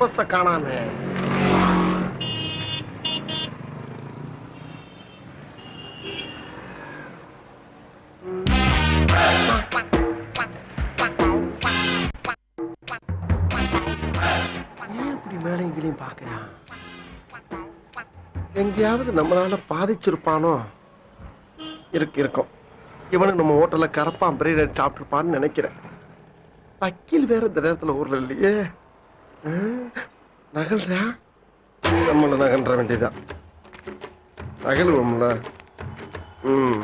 பஸ்ஸ காணாமே. எங்கேயாவது நம்மளால பாதிச்சிருப்பானோ? இருக்கு இருக்கும். இவனு நம்ம ஹோட்டல்ல கரப்பான் பிரியாணி சாப்பிட்டுருப்பான்னு நினைக்கிறேன். வக்கீல் வேற இந்த நேரத்துல ஊர்ல இல்லையே. நகல்றா? நம்மள நகன்ற வேண்டியதான் நகலுவோம்ல ம்.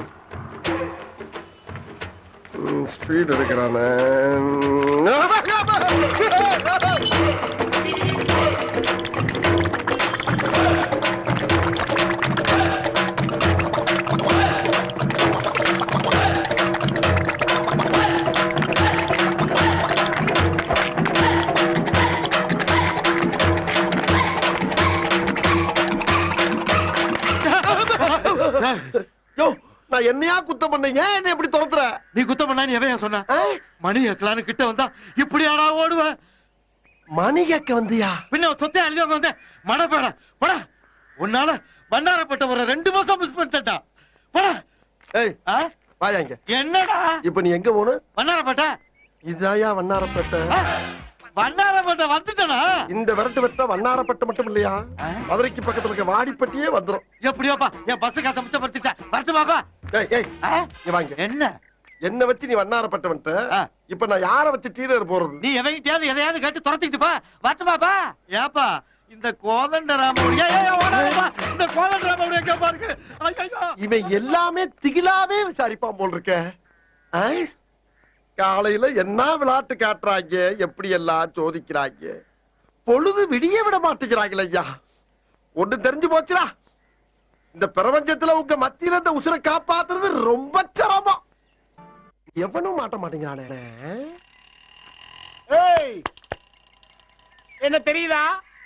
ஸ்பீட் எடுக்கிறானே. நான் என்னையா குத்தம் பண்ணீங்க? என்ன எப்படி துரத்துற? நீ குத்தம் பண்ணா நீ எதையா சொன்ன? மணி எக்கலான்னு கிட்ட வந்தா இப்படியாடா ஓடுவேன் மணி கேட்க வந்தியா? பின்ன சொத்தை எழுதி வந்து மடப்பேட பட உன்னால பண்டாரப்பட்ட ஒரு ரெண்டு மாசம் மிஸ் பண்ணிட்டா பட. ஏய் வாயா இங்க. என்னடா? இப்ப நீ எங்க போகணும் வண்ணாரப்பட்ட இதாயா வண்ணாரப்பேட்டை? வண்ணாரப்பட்ட வந்துட்டனா? இந்த விரட்டு வெட்ட வண்ணாரப்பேட்டை மட்டும் இல்லையா? மதுரைக்கு பக்கத்துல இருக்க வாடிப்பட்டியே வந்துரும். எப்படியோப்பா? என் பஸ் காசை மிச்சப்படுத்திட்டேன். வரட்டு பாப்பா ஏய் ஏய் இங்க வாங்க. என்ன? என்ன வச்சு நீ வண்ணாரப்பேட்டை வந்துட்ட. இப்ப நான் யார வச்சு டீலர் போறது? நீ எவங்கிட்டயாவது எதையாவது கேட்டு துரத்திக்கிட்டு பா. வரட்டு பாப்பா ஏப்பா இந்த கோதண்டராமனுடைய. இந்த கோதண்டராமனுடைய பாருங்க ஐயோ இவன் எல்லாமே திகிலாவே விசாரிப்பான் போல் இருக்க? காலையில என்ன விளையாட்டு காட்டுறாங்க? எப்படி எல்லாம் சோதிக்கிறாங்க? பொழுது விடிய விட மாட்டேங்கிறாங்களே ஐயா. ஒண்ணு தெரிஞ்சு போச்சுடா. இந்த பிரபஞ்சத்துல உங்க மத்தியில இந்த உசுரை காப்பாத்துறது ரொம்ப சிரமம். எவனும் மாட்ட மாட்டேங்கிறானே. ஏய் என்ன தெரியுதா?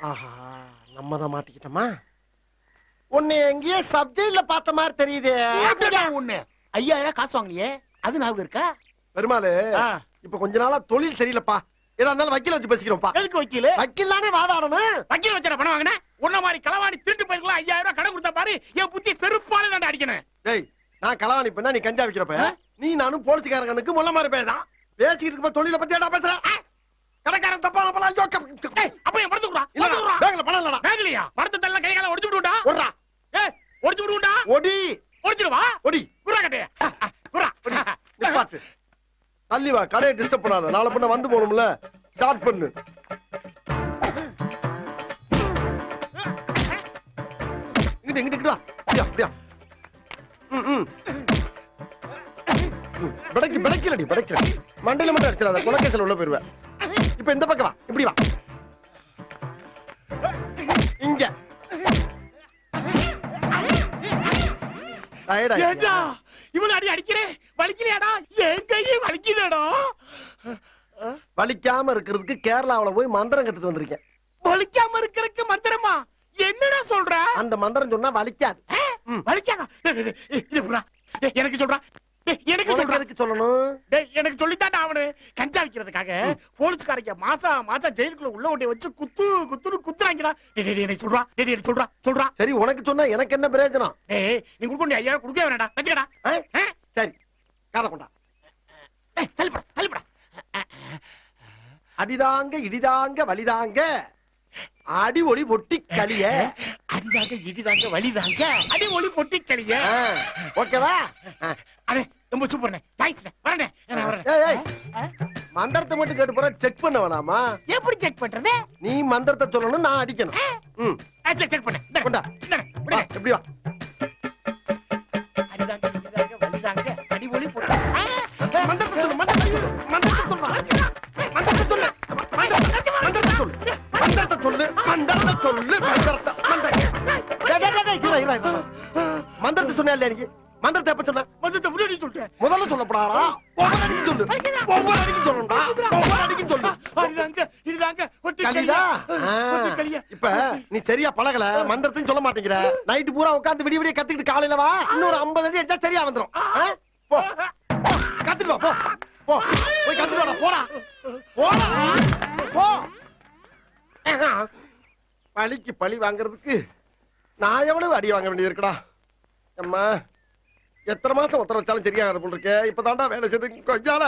ஆஹா நம்ம தான் மாட்டிக்கிட்டோமா? உன்னை எங்கேயே சப்ஜெக்ட்ல பார்த்த மாதிரி தெரியுதே. ஒண்ணு ஐயாயிரம் காசு வாங்கலையே? அது ஞாபகம் இருக்கா? பெருமாளு. இப்ப கொஞ்ச நாளா தொழில் சரியில்லப்பா. ஏதா இருந்தாலும் வக்கீல வச்சு பேசிக்கிறோம்ப்பா. எதுக்கு வக்கீலு? வக்கீல் தானே வாதாடணும். வக்கீல் வச்சா பணம் வாங்கின? உன்ன மாதிரி களவாணி திருட்டு போயிருக்கலாம் ஐயாயிரம் ரூபாய் கடன் கொடுத்தா பாரு என் புத்தி செருப்பால தான் அடிக்கணும். டேய் நான் களவாணி பண்ணா நீ கஞ்சா விக்கிறப்ப? நீ நானும் போலீஸ்காரனுக்கு முள்ள மாதிரி பேதான் பேசிக்கிட்டு இருக்க தொழில பத்தி ஏடா பேசுற! கடைக்காரன் தப்பா அப்ப தள்ளி வா கடையை டிஸ்டர்ப் பண்ணாத. நாளை பண்ண வந்து போகணும்ல. ஸ்டார்ட் பண்ணு. இங்கிட்டு இங்கிட்டு அப்படியா அப்படியா. ம் ம். மண்டையில மட்டும் அடிச்சிடாத. குலக்கேசல் உள்ள போயிருவேன் இப்ப இந்த பக்கம் வா. இப்படி வா. இங்க. இவன் அடி அடிக்கிறேன் வலிக்கலையாடா? கையே வலிக்குதேடா. வலிக்காம இருக்கிறதுக்கு கேரளாவுல போய் மந்திரம் கத்துட்டு வந்திருக்கேன். வலிக்காம இருக்கறதுக்கு மந்திரமா? என்னடா சொல்ற? அந்த மந்திரம் சொன்னா வலிக்காது. வலிக்காதா? எனக்கு சொல்றா. எனக்கு சொல்லணும்? சொல்லித்தாண்டா அவனு. கஞ்சா விக்கிறதுக்காக போலீஸ்காரங்க மாசம் மாசம் ஜெயிலுக்குள்ள உள்ள ஒட்டி வச்சு குத்து குத்துன்னு குத்துறாங்கடா. எனக்கு சொல்றா. எனக்கு சொல்றா. சொல்றா. சரி உனக்கு சொன்னா எனக்கு என்ன பிரயோஜனம்? ஏய் நீ ஐயாயிரம் கொடுக்க வேணாடா வச்சுக்கடா? சரி. காதை கொண்டா. அடிதாங்க இடிதாங்க வலிதாங்க. அடி ஒளி பொட்டி கலிய அடிதாங்க இடிதாங்க வலிதாங்க. அடி ஒளி பொட்டி கழிய ஆ, ஓகேவா. அடே ரொம்ப சூப்பர்ண்ணே. தேங்க்ஸ்ண்ணே வரேண்ணே. வரேன் மந்திரத்தை மட்டும் கேட்டு போற செக் பண்ண வேணாமா எப்படி செக் பண்றது நீ மந்திரத்தை சொல்லணும் நான் அடிக்கணும். ம். செக் பண்ணு. கொண்டா. எப்படி வா? சொன்னியா இல்லையா நீ மந்திரத்தை எப்ப சொன்ன? மொத்தத்தை முன்னாடி சொல்லிட்டேன். முதல்ல சொல்லப்படாரா ஒவ்வொரு அடிக்கு சொல்லு. ஒவ்வொரு அடிக்கு சொல்லணும்டா. ஒவ்வொரு அடிக்கு சொல்லு. இப்ப நீ சரியா பழகல மந்திரத்தையும் சொல்ல மாட்டேங்கிற. நைட்டு பூரா உட்கார்ந்து விடிய விடிய கத்துக்கிட்டு காலையில வா. இன்னொரு 50 அடி அடிச்சா சரியா வந்துரும். ஆ? போ. கத்துட்டு போ. போ. போய் கத்துட்டு வாடா போடா. போடா. போ. பழிக்கு பழி வாங்குறதுக்கு நான் எவ்வளவு அடி வாங்க வேண்டியது அம்மா எத்தனை மாசம் ஒத்தர வச்சாலும் சரியாகாது போல் இருக்கேன் இப்பதான்டா வேலை செய்து கொஞ்சால